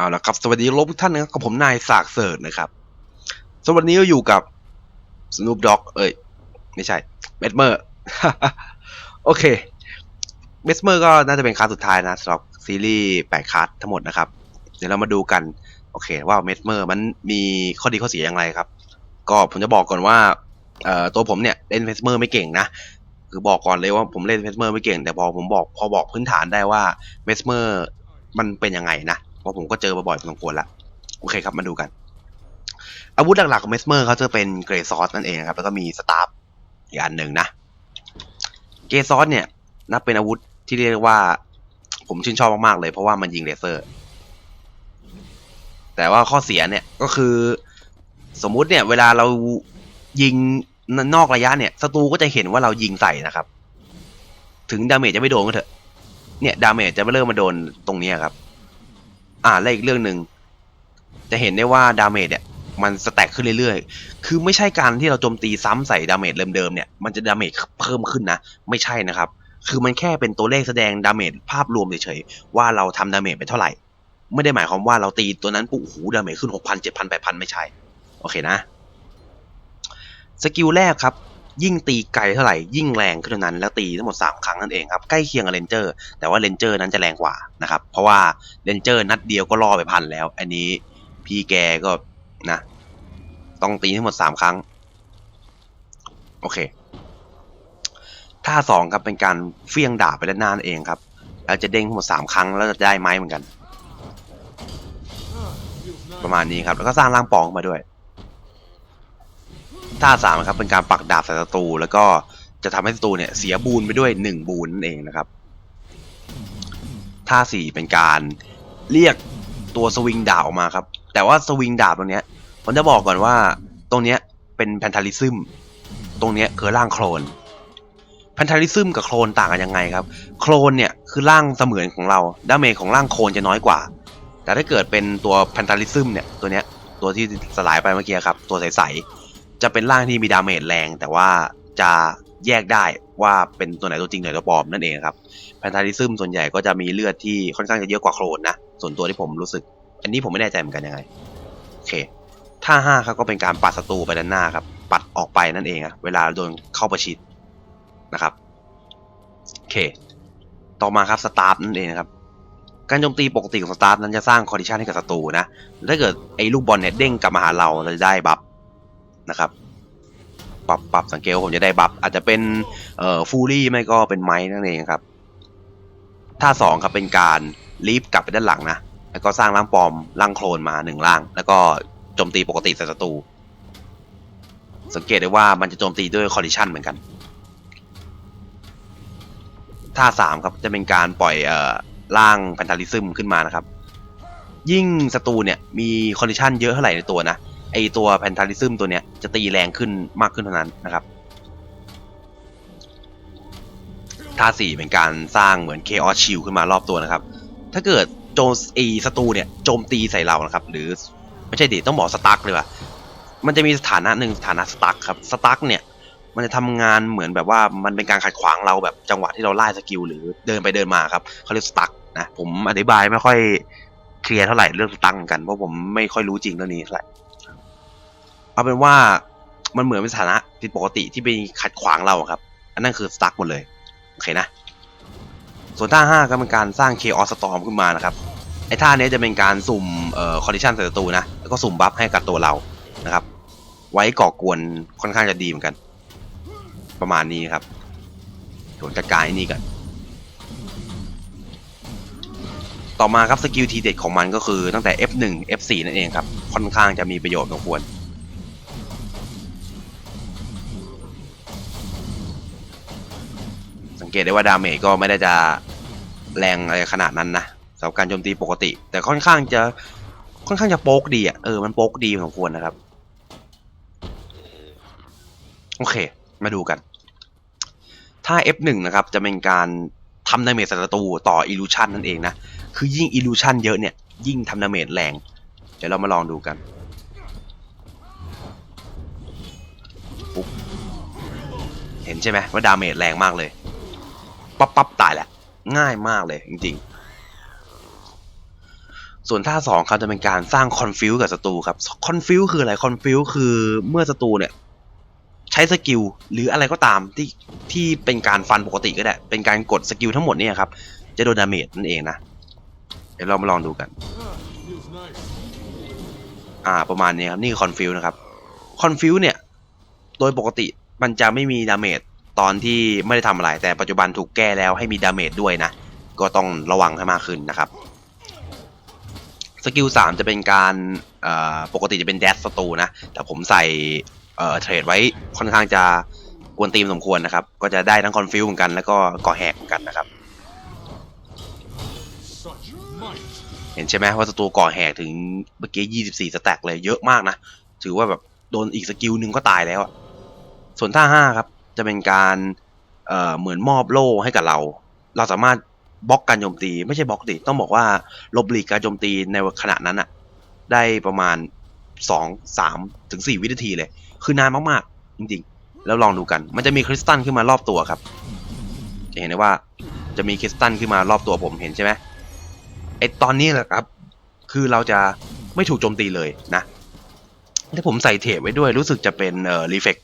เอาละครับ สวัสดีลบทุกท่านนะครับกับผมนายสากเสิร์ชนะครับสวัสดีก็อยู่กับ Snoop Dogg เอ้ย ไม่ใช่เมดเมอร์ โอเคเมสเมอร์ก็น่าจะเป็นคาสุดท้ายนะสำหรับซีรีส์แปดคาร์ดทั้งหมดนะครับ เดี๋ยวเรามาดูกัน โอเค ว่าเมสเมอร์มันมีข้อดีข้อเสียอย่างไรครับ ก็ผมจะบอกก่อนว่าเอ่อตัวผมเนี่ยเล่นเมสเมอร์ไม่เก่งนะคือบอกก่อนเลยว่าผมเล่นเมสเมอร์ไม่เก่ง แต่พอผมบอกพอบอกพื้นฐานได้ว่าเมสเมอร์มันเป็นยังไงนะ เพราะผมก็เจอมาบ่อยพอสมควรละโอเคครับมาดูกัน อาวุธหลักๆของเมสเมอร์เขาจะเป็นเกรซอสนั่นเองครับ แล้วก็มีสตาร์ฟอีกอันหนึ่งนะ เกรซอสเนี่ย นับเป็นอาวุธที่เรียกว่า ผมชื่นชอบมากๆเลยเพราะว่ามันยิงเลเซอร์ แต่ว่าข้อเสียเนี่ยก็คือสมมุติเนี่ย เวลาเรายิงนอกระยะเนี่ยศัตรูก็จะเห็นว่าเรายิงใส่นะครับ ถึงดาเมจจะไม่โดนก็เถอะ เนี่ยดาเมจจะไม่เริ่มมาโดนตรงนี้ครับ อ่าและอีกเรื่องหนึ่งจะเห็นได้ว่าดาเมจเนี่ยมันสแต็กขึ้นเรื่อยๆ คือไม่ใช่การที่เราโจมตีซ้ำใส่ดาเมจเดิมๆเนี่ย มันจะดาเมจเพิ่มขึ้นนะ ไม่ใช่นะครับ คือมันแค่เป็นตัวเลขแสดงดาเมจภาพรวมเฉยๆ ว่าเราทำดาเมจไปเท่าไหร่ ไม่ได้หมายความว่าเราตีตัวนั้นปุ๊บโอ้โหดาเมจขึ้นหกพันเจ็ดพันแปดพันไม่ใช่ โอเคนะ สกิลแรกครับ ยิ่งตีไกลเท่าไหร่ยิ่งแรงขึ้นเท่านั้นแล้วตีทั้งหมด 3 ครั้งนั่นเองครับใกล้เคียงกับเลนเจอร์แต่ว่าเลนเจอร์นั้นจะแรงกว่านะครับเพราะว่าเลนเจอร์นัดเดียวก็ล่อไปพันแล้ว อันนี้พี่แกก็นะ ต้องตีทั้งหมด 3 ครั้ง โอเคท่าสองครับเป็นการเฟี้ยงดาบไปด้านหน้านั่นเองครับแล้วจะเด้งทั้งหมด 3 ครั้งแล้วจะได้ไม้เหมือนกัน ประมาณนี้ครับแล้วก็สร้างร่างปองมาด้วย ท่าสามครับเป็นการปักดาบใส่ศัตรูแล้วก็จะทำให้ศัตรูเนี่ยเสียบูนไปด้วยหนึ่งบูนนั่นเองนะครับ ท่าสี่เป็นการเรียกตัวสวิงดาบออกมาครับ แต่ว่าสวิงดาบตรงเนี้ยผมจะบอกก่อนว่าตรงเนี้ยเป็นแพนทาลิซึมตรงเนี้ยคือร่างโคลนแพนทาลิซึมกับโคลนต่างกันยังไงครับ โคลนเนี่ยคือร่างเสมือนของเราดาเมจของร่างโคลนจะน้อยกว่า แต่ถ้าเกิดเป็นตัวแพนทาลิซึมเนี่ยตัวเนี้ยตัวที่สลายไปเมื่อกี้ครับ ตัวใสๆ จะเป็นร่างที่มีดาเมจแรง แต่ว่าจะแยกได้ว่าเป็นตัวไหนตัวจริงตัวไหนตัวปลอมนั่นเองครับแพนทาริซึมส่วนใหญ่ก็จะมีเลือดที่ค่อนข้างจะเยอะกว่าโคลนนะ ส่วนตัวที่ผมรู้สึก อันนี้ผมไม่แน่ใจเหมือนกันยังไง โอเค ท่าห้าครับก็เป็นการปัดศัตรูไปด้านหน้าครับ ปัดออกไปนั่นเองอะเวลาโดนเข้าประชิดนะครับ โอเค ต่อมาครับสตาร์ทนั่นเองนะครับ การโจมตีปกติของสตาร์ทนั้นจะสร้างคอนดิชันให้กับศัตรูนะ ถ้าเกิดไอ้ลูกบอลเนี่ยเด้งกลับมาหาเราเราจะได้บัฟ นะครับปรับปรับสังเกตผมจะได้บัฟอาจจะเป็นเอ่อฟูลี่ไม่ก็เป็นไม้นั่นเองครับท่าสองครับเป็นการลีฟกลับไปด้านหลังนะแล้วก็สร้างร่างปลอมร่างโคลนมาหนึ่งร่าง แล้วก็โจมตีปกติใส่ศัตรูสังเกตได้ว่ามันจะโจมตีด้วยคอ n ดิชันเหมือนกันท่าสามครับจะเป็นการปล่อยเอ่อร่างแพนทาลิซึมขึ้นมานะครับ ยิ่งศัตรูเนี่ยมีคอ n ดิชันเยอะเท่าไหร่ในตัวนะ ไอตัวแพนทาริซึมตัวเนี้ยจะตีแรงขึ้นมากขึ้นเท่านั้นนะครับท่าสี่เป็นการสร้างเหมือนเคออสชิลขึ้นมารอบตัวนะครับ ถ้าเกิดโจมไอศัตรูเนี่ยโจมตีใส่เรานะครับ หรือไม่ใช่ดิต้องบอกสตั๊กเลยว่ะมันจะมีสถานะหนึ่งสถานะสตั๊กครับสตั๊กเนี่ยมันจะทำงานเหมือนแบบว่ามันเป็นการขัดขวางเราแบบจังหวะที่เราไล่สกิลหรือเดินไปเดินมาครับเขาเรียกสตั๊กนะผมอธิบายไม่ค่อยเคลียร์เท่าไหร่เรื่องสตั๊กเหมือนกันเพราะผมไม่ค่อยรู้จริงเรื่องนี้เท่าไหร่ เอาเป็นว่ามันเหมือนเป็นสถานะผิดปกติที่ไปขัดขวางเราครับ อันนั้นคือสตั๊กหมดเลย โอเคนะ ส่วนท่าห้าก็เป็นการสร้างเคออสตอมขึ้นมานะครับ ไอ้ท่านี้จะเป็นการสุ่มเอ่อคอนดิชันใส่ศัตรูนะ แล้วก็สุ่มบัฟให้กับตัวเรานะครับ ไว้ก่อกวนค่อนข้างจะดีเหมือนกัน ประมาณนี้ครับส่วจัดการไอ้นี่กันต่อมาครับสกิลทีเด็ดของมันก็คือตั้งแต่ F1 F4 นั่นเองครับ ค่อนข้างจะมีประโยชน์พอสมควร เกตได้ว่าดาเมจก็ไม่ได้จะแรงอะไรขนาดนั้นนะสำหรับการโจมตีปกติ แต่ค่อนข้างจะค่อนข้างจะโป๊กดีอะเออมันโป๊กดีพอสมควรนะครับ โอเค มาดูกัน ถ้า F1 นะครับ จะเป็นการทำดาเมจศัตรูต่ออิลูชันนั่นเองนะ คือยิ่งอิลูชันเยอะเนี่ย ยิ่งทำดาเมจแรง เดี๋ยวเรามาลองดูกันปุ๊บเห็นใช่ไหมว่าดาเมจแรงมากเลย ปั๊บปั๊บตายแหละ ง่ายมากเลยจริง ๆ ส่วนท่าสองครับจะเป็นการสร้างคอนฟิวกับศัตรูครับคอนฟิวคืออะไรคอนฟิวคือเมื่อศัตรูเนี่ย ใช้สกิลหรืออะไรก็ตามที่ที่เป็นการฟันปกติก็ได้ เป็นการกดสกิลทั้งหมดเนี่ยครับ จะโดนดาเมจนั่นเองนะเดี๋ยวเรามาลองดูกัน อ่าประมาณนี้ครับ นี่คือคอนฟิวนะครับคอนฟิวเนี่ย โดยปกติมันจะไม่มีดาเมจ ตอนที่ไม่ได้ทำอะไร แต่ปัจจุบันถูกแก้แล้วให้มีดาเมจด้วยนะ ก็ต้องระวังให้มากขึ้นนะครับสกิลสามจะเป็นการปกติจะเป็นแดสสตูนะ แต่ผมใส่เทรดไว้ค่อนข้างจะกวนตีมสมควรนะครับ ก็จะได้ทั้งคอนฟิวเหมือนกันแล้วก็ก่อแหกเหมือนกันนะครับ เห็นใช่ไหมว่าศัตรูก่อแหกถึงเมื่อกี้ 24 สแต็กเลยเยอะมากนะ ถือว่าแบบโดนอีกสกิลหนึ่งก็ตายแล้วส่วนท่าห้าครับ จะเป็นการเอ่อเหมือนมอบโล่ให้กับเรา เราสามารถบล็อกการโจมตี ไม่ใช่บล็อกดิต้องบอกว่าลบหลีกการโจมตีในขณะนั้นอะได้ประมาณ2 3ถึง4วินาทีเลย คือนานมากๆ จริงๆ แล้วลองดูกัน มันจะมีคริสตัลขึ้นมารอบตัวครับ จะเห็นได้ว่าจะมีคริสตัลขึ้นมารอบตัวผมเห็นใช่ไหมไอตอนนี้แหละครับ คือเราจะไม่ถูกโจมตีเลยนะที่ผมใส่เทปไว้ด้วยรู้สึกจะเป็นเอ่อรีเฟก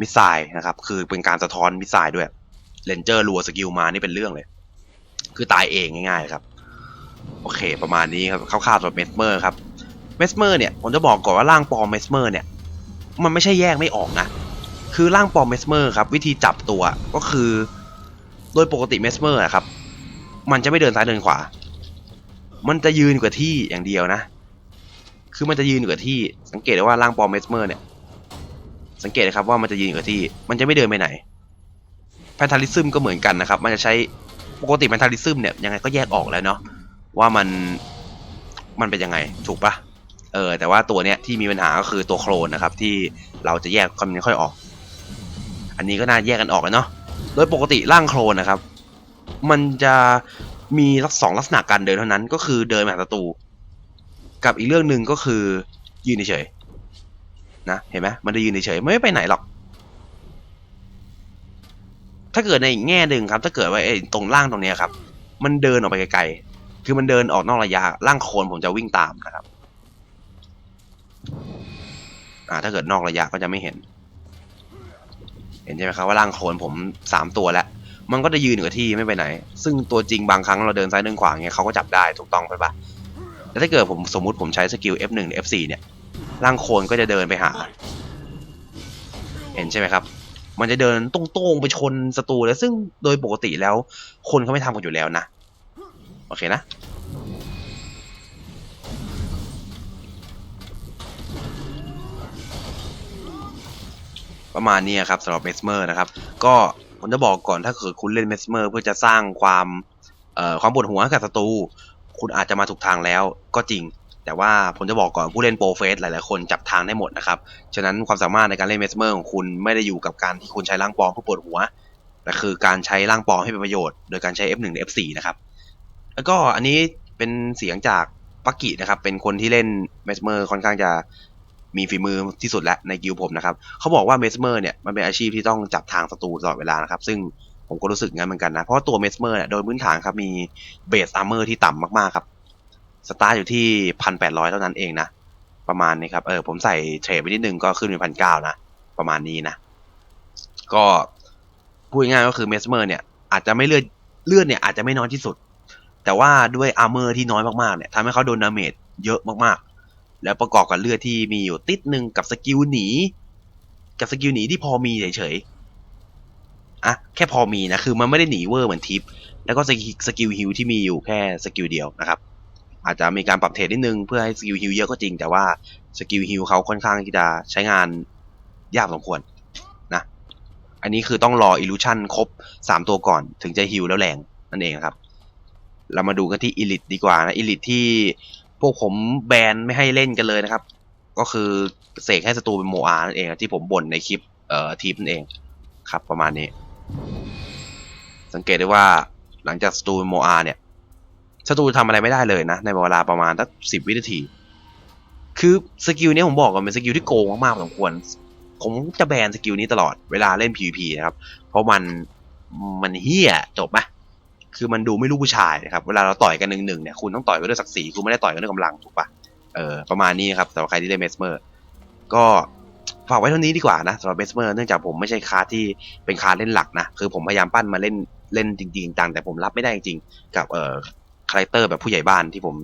มิสไซล์นะครับ คือเป็นการสะท้อนมิสไซล์ด้วยเลนเจอร์รัวสกิลมานี่เป็นเรื่องเลย คือตายเองง่ายๆครับ โอเค ประมาณนี้ครับคร่าวๆสำหรับเมสเมอร์ครับเมสเมอร์เนี่ยผมจะบอกก่อนว่าร่างปอมเมสเมอร์เนี่ย มันไม่ใช่แยกไม่ออกนะ คือร่างปอมเมสเมอร์ครับ วิธีจับตัวก็คือ โดยปกติเมสเมอร์อะครับ มันจะไม่เดินซ้ายเดินขวา มันจะยืนกว่าที่อย่างเดียวนะ คือมันจะยืนกว่าที่สังเกตได้ว่าร่างปอมเมสเมอร์เนี่ย สังเกตนะครับว่ามันจะยืนกว่ที่ มันจะไม่เดินไปไหนแพนทาลิซึมก็เหมือนกันนะครับ มันจะใช้ปกติแพนทาลิซึมเนี่ยยังไงก็แยกออกแล้วเนาะว่ามันมันเป็นยังไงถูกปะเออแต่ว่าตัวเนี้ยที่มีปัญหาก็คือตัวโคลนนะครับ ที่เราจะแยกกันไม่ค่อยออก อันนี้ก็น่าแยกกันออกแล้วเนาะโดยปกติร่างโคลนนะครับ มันจะมีสองลักษณะการเดินเท่านั้น ก็คือเดินมาหาศัตรูกับอีกเรื่องหนึ่งก็คือยืนเฉย นะเห็นไหมมันจะยืนเฉยๆไม่ไปไหนหรอก ถ้าเกิดในแง่หนึ่งครับ ถ้าเกิดว่าไอ้ตรงล่างตรงนี้ครับ มันเดินออกไปไกลๆคือมันเดินออกนอกระยะร่างโคลนผมจะวิ่งตามนะครับอ่าถ้าเกิดนอกระยะก็จะไม่เห็น เห็นใช่ไหมครับว่าร่างโคลนผมสามตัวแล้ว มันก็จะยืนกับที่ไม่ไปไหน ซึ่งตัวจริงบางครั้งเราเดินซ้ายเดินขวาเงี้ยเขาก็จับได้ถูกต้องไปปะแต่ถ้าเกิดผมสมมุติผมใช้สกิล F1 หรือ F4 เนี่ย ร่างโคลนก็จะเดินไปหา เห็นใช่ไหมครับ มันจะเดินตรงๆไปชนศัตรูเลยซึ่งโดยปกติแล้ว คนเขาไม่ทำกันอยู่แล้วนะ โอเคนะประมาณนี้ครับสำหรับเมสเมอร์นะครับ ก็ผมจะบอกก่อนถ้าเกิดคุณเล่นเมสเมอร์เพื่อจะสร้างความเอ่อความปวดหัวกับศัตรูคุณอาจจะมาถูกทางแล้วก็จริง แต่ว่าผมจะบอกก่อนผู้เล่นโปรเฟสหลายๆคนจับทางได้หมดนะครับ ฉะนั้นความสามารถในการเล่นเมสเมอร์ของคุณไม่ได้อยู่กับการที่คุณใช้ร่างปลอมเพื่อปวดหัว แต่คือการใช้ร่างปลอมให้เป็นประโยชน์ โดยการใช้ F1 หรือ F4 นะครับ แล้วก็อันนี้เป็นเสียงจากปักกินะครับ เป็นคนที่เล่นเมสเมอร์ค่อนข้างจะมีฝีมือที่สุดแล้วในกิลผมนะครับ เขาบอกว่าเมสเมอร์เนี่ยมันเป็นอาชีพที่ต้องจับทางศัตรูตลอดเวลานะครับ ซึ่งผมก็รู้สึกงั้นเหมือนกันนะ เพราะว่าตัวเมสเมอร์เนี่ยโดยพื้นฐานครับมีเบสอาร์เมอร์ที่ต่ำมากๆครับ สตาร์ทอยู่ที่พันแปดร้อยเท่านั้นเองนะ ประมาณนี้ครับ เออ ผมใส่เทรดไปนิดนึงก็ขึ้นเป็นพันเก้านะ ประมาณนี้นะ ก็พูดง่ายก็คือเมสเมอร์เนี่ย อาจจะไม่เลือดเลือดเนี่ยอาจจะไม่น้อยที่สุด แต่ว่าด้วยอาร์เมอร์ที่น้อยมากๆเนี่ยทำให้เขาโดนดาเมจเยอะมากๆ แล้วประกอบกับเลือดที่มีอยู่ติดหนึ่งกับสกิลหนี กับสกิลหนีที่พอมีเฉยๆ อะ แค่พอมีนะ คือมันไม่ได้หนีเวอร์เหมือนทิป แล้วก็สกิลฮิลที่มีอยู่แค่สกิลเดียวนะครับ อาจจะมีการปรับเทรดนิดนึงเพื่อให้สกิลฮิลเยอะก็จริง แต่ว่าสกิลฮิลเขาค่อนข้างที่จะใช้งานยากสมควรนะ อันนี้คือต้องรออิลูชันครบสามตัวก่อนถึงจะฮิลแล้วแรงนั่นเองครับ เรามาดูกันที่อิลิทดีกว่านะอิลิทที่พวกผมแบนไม่ให้เล่นกันเลยนะครับ ก็คือเสกให้ศัตรูเป็นโมอานั่นเองที่ผมบ่นในคลิปเอ่อทีมนั่นเองครับประมาณนี้ สังเกตได้ว่าหลังจากศัตรูเป็นโมอาเนี่ย ศัตรูทำอะไรไม่ได้เลยนะ ในเวลาประมาณสักสิบวินาที คือสกิลนี้ผมบอกก่อนเป็นสกิลที่โกงมากๆพอสมควร ผมจะแบนสกิลนี้ตลอดเวลาเล่น PVP นะครับ เพราะมันมันเฮี้ยจบไหมคือมันดูไม่รู้ผู้ชายนะครับ เวลาเราต่อยกันหนึ่งหนึ่งเนี่ยคุณต้องต่อยกันด้วยศักดิ์ศรีคุณไม่ได้ต่อยกันด้วยกำลังถูกปะเออประมาณนี้ครับสำหรับใครที่เล่นเมสเมอร์ ก็ฝากไว้เท่านี้ดีกว่านะสำหรับเมสเมอร์เนื่องจากผมไม่ใช่คาร์ที่เป็นคาร์เล่นหลักนะ คือผมพยายามปั้นมาเล่นเล่นจริงๆจังแต่ผมรับไม่ได้จริงๆกับเอ่อ คาแรคเตอร์แบบผู้ใหญ่บ้านที่ผม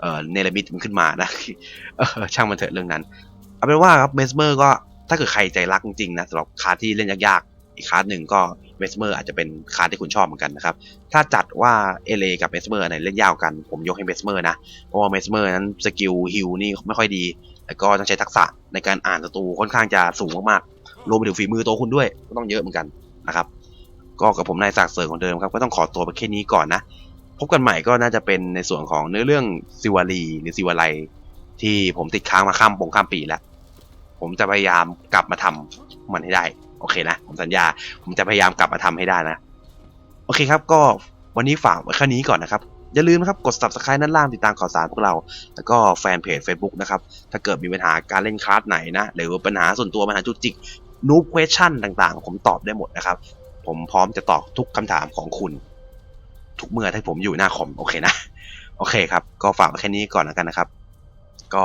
เอ่อเนรมิตมันขึ้นมานะช่างมันเถอะเรื่องนั้น เอาเป็นว่าครับเมสเมอร์ก็ถ้าเกิดใครใจรักจริงๆนะสำหรับคาที่เล่นยากๆ อีกคาหนึ่งก็เมสเมอร์อาจจะเป็นคาที่คุณชอบเหมือนกันนะครับ ถ้าจัดว่าเอเลกับเมสเมอร์ไหนเล่นยาวกัน ผมยกให้เมสเมอร์นะ เพราะว่าเมสเมอร์นั้นสกิลฮิลนี่ไม่ค่อยดี แล้วก็ต้องใช้ทักษะในการอ่านศัตรูค่อนข้างจะสูงมากๆ รวมไปถึงฝีมือตัวคุณด้วยก็ต้องเยอะเหมือนกันนะครับ ก็กับผมนายศักดิ์เสริมของเดิมครับ ก็ต้องขอตัวไปแค่นี้ก่อนนะ พบกันใหม่ก็น่าจะเป็นในส่วนของเนื้อเรื่องซิวารีหรือซิวาไลที่ผมติดค้างมาข้ามปงข้ามปีแล้ว ผมจะพยายามกลับมาทำมันให้ได้ โอเคนะ ผมสัญญา ผมจะพยายามกลับมาทำให้ได้นะ โอเคครับ ก็วันนี้ฝากไว้แค่นี้ก่อนนะครับ อย่าลืมนะครับ กด subscribe ด้านล่างติดตามข่าวสารพวกเรา แล้วก็แฟนเพจ Facebook นะครับ ถ้าเกิดมีปัญหาการเล่นคลาสไหนนะ หรือปัญหาส่วนตัวปัญหาจุกจิกนูบ question ต่างๆ ผมตอบได้หมดนะครับ ผมพร้อมจะตอบทุกคำถามของคุณ ทุกเมื่อที่ผมอยู่หน้าคอมโอเคนะ โอเคครับ ก็ฝากไว้แค่นี้ก่อนแล้วกันนะครับ ก็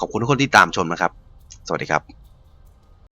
ขอบคุณทุกคนที่ตามชมนะครับ สวัสดีครับ